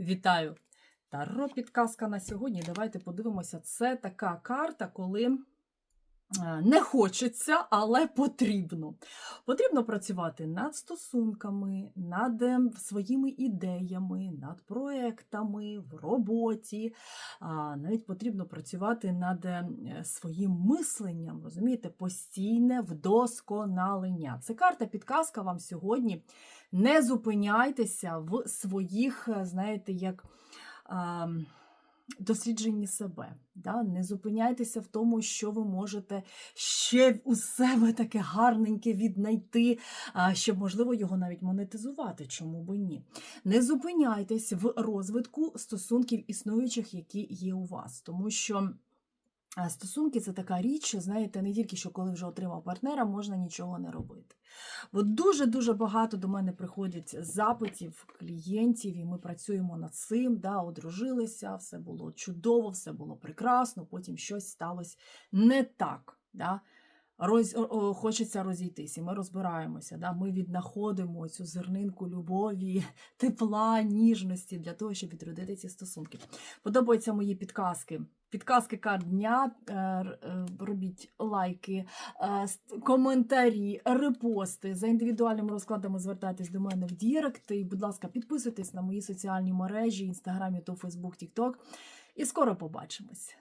Вітаю! Таро підказка на сьогодні. Давайте подивимося. Це така карта, коли не хочеться, але потрібно. Потрібно працювати над стосунками, над ем, своїми ідеями, над проектами, в роботі. Навіть потрібно працювати над ем, е, своїм мисленням, розумієте, постійне вдосконалення. Це карта підказка вам сьогодні. Не зупиняйтеся в своїх, е, знаєте, як. Дослідженні себе. Да? Не зупиняйтеся в тому, що ви можете ще у себе таке гарненьке віднайти, щоб, можливо, його навіть монетизувати, чому би ні. Не зупиняйтесь в розвитку стосунків існуючих, які є у вас, тому що. Стосунки це така річ, що, знаєте, не тільки що коли вже отримав партнера, можна нічого не робити. От дуже-дуже багато до мене приходять запитів клієнтів, і ми працюємо над цим, да, одружилися, все було чудово, все було прекрасно, потім щось сталося не так. Да. Роз, хочеться розійтись, і ми розбираємося. Да? Ми віднаходимо цю зернинку любові, тепла, ніжності для того, щоб відродити ці стосунки. Подобаються мої підказки. Підказки карт дня. Е, е, Робіть лайки, е, коментарі, репости. За індивідуальними розкладами звертайтесь до мене в Дірект. І, будь ласка, підписуйтесь на мої соціальні мережі: Інстаграм, Ютуб, Фейсбук, Тікток. І скоро побачимось.